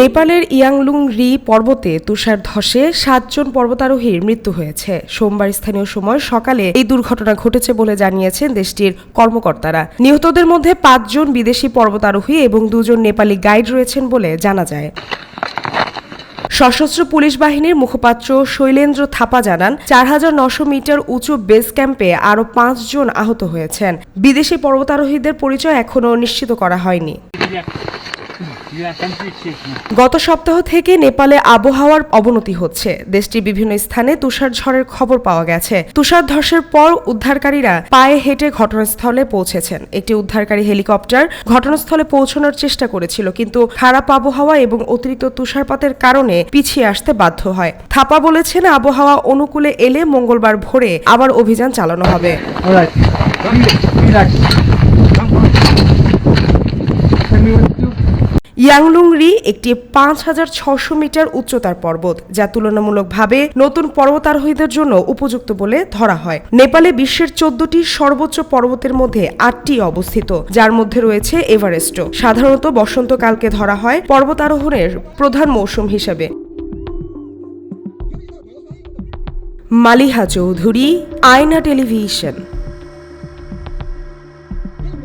নেপালের ইয়াংলুং রি পর্বতে তুষার ধসে সাতজন পর্বতারোহীর মৃত্যু হয়েছে। সোমবার স্থানীয় সময় সকালে এই দুর্ঘটনা ঘটেছে বলে জানিয়েছেন দেশটির কর্মকর্তারা। নিহতদের মধ্যে পাঁচজন বিদেশি পর্বতারোহী এবং দুজন নেপালি গাইড রয়েছেন বলে জানা যায়। সশস্ত্র পুলিশ বাহিনীর মুখপাত্র শৈলেন্দ্র থাপা জানান, চার হাজার নশো মিটার উঁচু বেস ক্যাম্পে আরও পাঁচজন আহত হয়েছেন। বিদেশি পর্বতারোহীদের পরিচয় এখনও নিশ্চিত করা হয়নি। গত সপ্তাহ থেকে নেপালে আবহাওয়ার অবনতি হচ্ছে। দেশটির বিভিন্ন স্থানে তুষার ঝড়ের খবর পাওয়া গেছে। তুষার ধসের পর উদ্ধারকারীরা পায়ে হেঁটে ঘটনাস্থলে পৌঁছেছেন। একটি উদ্ধারকারী হেলিকপ্টার ঘটনাস্থলে পৌঁছানোর চেষ্টা করেছিল, কিন্তু খারাপ আবহাওয়া এবং অতিরিক্ত তুষারপাতের কারণে পিছিয়ে আসতে বাধ্য হয়। থাপা বলেছেন, আবহাওয়া অনুকূলে এলে মঙ্গলবার ভোরে আবার অভিযান চালানো হবে। ইয়াংলুংরি একটি পাঁচ হাজার ছশো মিটার উচ্চতার পর্বত, যা তুলনামূলকভাবে নতুন পর্বতারোহীদের জন্য উপযুক্ত বলে ধরা হয়। নেপালে বিশ্বের চোদ্দটি সর্বোচ্চ পর্বতের মধ্যে আটটি অবস্থিত, যার মধ্যে রয়েছে এভারেস্টও। সাধারণত বসন্তকালকে ধরা হয় পর্বতারোহণের প্রধান মৌসুম হিসেবে। মালিহা চৌধুরী, আয়না টেলিভিশন।